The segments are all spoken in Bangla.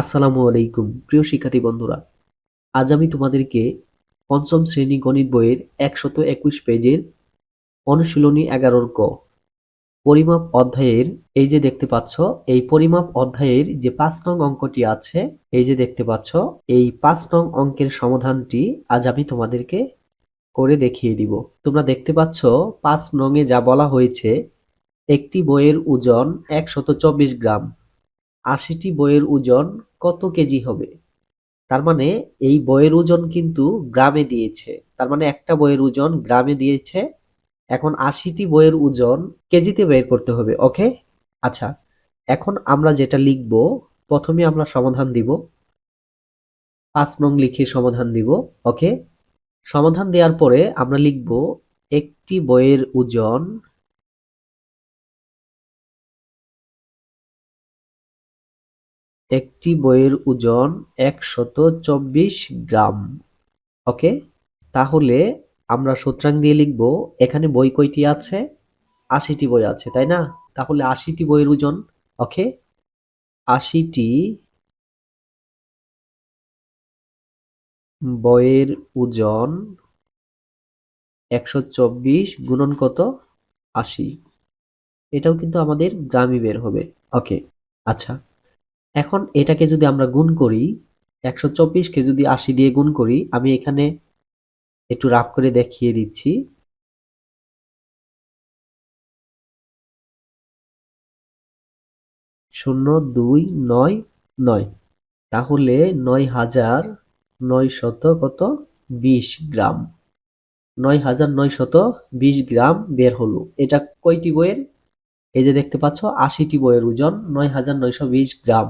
আসসালামু আলাইকুম, প্রিয় শিক্ষার্থী বন্ধুরা। আজ আমি তোমাদেরকে পঞ্চম শ্রেণি গণিত বইয়ের একশত একুশ পেজের অনুশীলনী এগারোর ক। পরিমাপ অধ্যায়ের এই যে দেখতে পাচ্ছ, এই পরিমাপ অধ্যায়ের যে পাঁচ নং অঙ্কটি আছে, এই যে দেখতে পাচ্ছ, এই পাঁচ নং অঙ্কের সমাধানটি আজ আমি তোমাদেরকে করে দেখিয়ে দিব। তোমরা দেখতে পাচ্ছ, পাঁচ নংয়ে যা বলা হয়েছে, একটি বইয়ের ওজন একশত চব্বিশ গ্রাম। আশিটি বইয়ের ওজন কত কেজি হবে? তার মানে এই বইয়ের ওজন কিন্তু গ্রামে দিয়েছে। তার মানে একটা বইয়ের ওজন গ্রামে দিয়েছে। এখন আশিটি বইয়ের ওজন কেজিতে বের করতে হবে, ওকে? আচ্ছা এখন আমরা যেটা লিখব, প্রথমে আমরা সমাধান দিব। পাঁচ নং লিখে সমাধান দিব, ওকে? সমাধান দেওয়ার পরে আমরা লিখব, একটি বইয়ের ওজন একটি বইয়ের ওজন একশত চব্বিশ গ্রাম। ওকে তাহলে আমরা সূত্রাং দিয়ে লিখব, এখানে বই কয়টি আছে? আশিটি বই আছে, তাই না? তাহলে আশিটি বইয়ের ওজন ওকে আশিটি বইয়ের ওজন একশো চব্বিশ গুণন কত? আশি। এটাও কিন্তু আমাদের গ্রামই বের হবে ওকে আচ্ছা। এখন এটাকে যদি আমরা গুণ করি, একশো চব্বিশকে যদি আশি দিয়ে গুণ করি, আমি এখানে একটু রাফ করে দেখিয়ে দিচ্ছি। শূন্য, দুই, নয় নয়। তাহলে নয় হাজার নয় শত কত? বিশ গ্রাম। নয় হাজার নয় শত বিশ গ্রাম বের হলো। এটা কয়টি বইয়ের? এই যে দেখতে পাচ্ছ, আশিটি বইয়ের ওজন নয় হাজার নয়শো বিশ গ্রাম।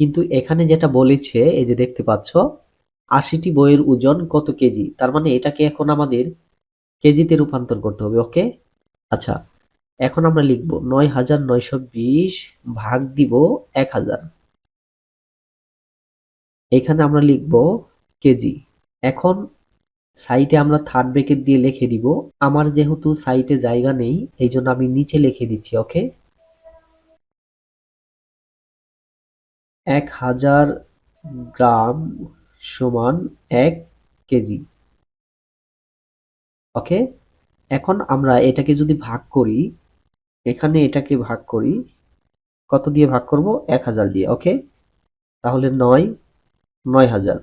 কিন্তু এখানে যেটা বলেছে, এই যে দেখতে পাচ্ছ, আশিটি বইয়ের ওজন কত কেজি? তার মানে এটাকে এখন আমাদের কেজিতে রূপান্তর করতে হবে, ওকে? আচ্ছা এখন আমরা লিখব নয় হাজার নয়শো বিশ ভাগ দিব এক হাজার। এখানে আমরা লিখব কেজি। এখন সাইটে আমরা থার্ড ব্রেকেট দিয়ে লিখে দিব। আমার যেহেতু সাইটে জায়গা নেই, এই জন্য আমি নিচে লিখে দিচ্ছি, ওকে? এক হাজার গ্রাম সমান এক কেজি। ওকে? এখন আমরা এটাকে যদি ভাগ করি, এখানে এটাকে ভাগ করি, কত দিয়ে ভাগ করব? এক হাজার দিয়ে, ওকে? তাহলে নয় নয় হাজার।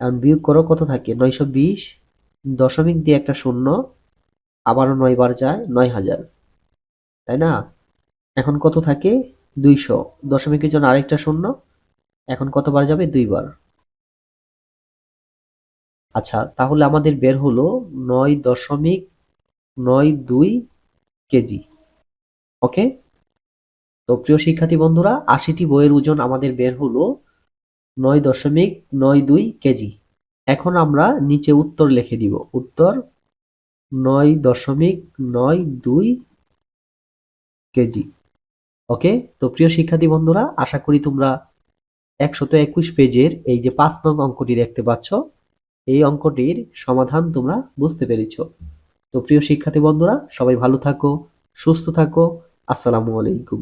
এখন বিয়োগ করো, কত থাকে? নয়শো বিশ দশমিক দিয়ে একটা শূন্য, আবারও নয় বার যায়, নয় হাজার। তাই না? এখন কত থাকে? দুইশো। দশমিকের জন্য আরেকটা শূন্য। এখন কতবার যাবে? দুইবার। আচ্ছা তাহলে আমাদের বের হলো নয় দশমিক নয় দুই কেজি। ওকে? তো প্রিয় শিক্ষার্থী বন্ধুরা, আশিটি বইয়ের ওজন আমাদের বের হলো নয় দশমিক নয় দুই কেজি। এখন আমরা নিচে উত্তর লিখে দিব। উত্তর নয় দশমিক নয় দুই কেজি। ওকে তো প্রিয় শিক্ষার্থী বন্ধুরা, আশা করি তোমরা একশত একুশ পেজের এই যে পাঁচ নং অঙ্কটি দেখতে পাচ্ছ, এই অঙ্কটির সমাধান তোমরা বুঝতে পেরেছ। তো প্রিয় শিক্ষার্থী বন্ধুরা, সবাই ভালো থাকো, সুস্থ থাকো, আসসালামু আলাইকুম।